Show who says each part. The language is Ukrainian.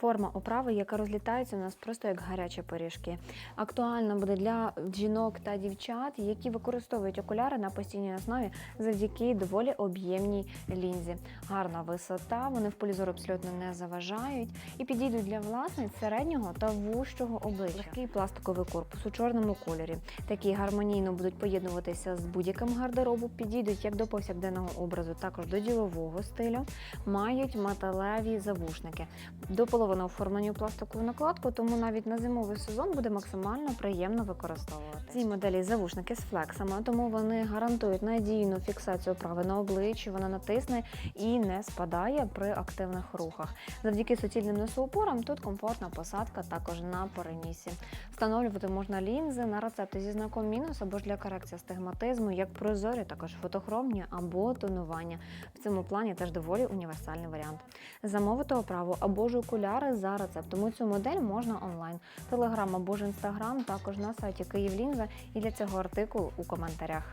Speaker 1: Форма оправи, яка розлітається у нас просто як гарячі пиріжки. Актуальна буде для жінок та дівчат, які використовують окуляри на постійній основі завдяки доволі об'ємній лінзі. Гарна висота, вони в полі зору абсолютно не заважають і підійдуть для власниць середнього та вужчого обличчя. Легкий пластиковий корпус у чорному кольорі. Такі гармонійно будуть поєднуватися з будь-яким гардеробу, підійдуть як до повсякденного образу, також до ділового стилю. Мають металеві завушники. До половини оформлені у пластикову накладку, тому навіть на зимовий сезон буде максимально приємно використовувати. Ці моделі завушники з флексами, тому вони гарантують надійну фіксацію оправи на обличчі, вона натисне і не спадає при активних рухах. Завдяки суцільним носоупорам тут комфортна посадка також на перенісі. Встановлювати можна лінзи на рецепти зі знаком мінус або ж для корекції астигматизму, як прозорі, також фотохромні або тонування. В цьому плані теж доволі універсальний варіант. Замовити оправу або ж окуляри за рецептом. Тому цю модель можна онлайн. Телеграм або ж інстаграм також на сайті Київлінза і для цього артикул у коментарях.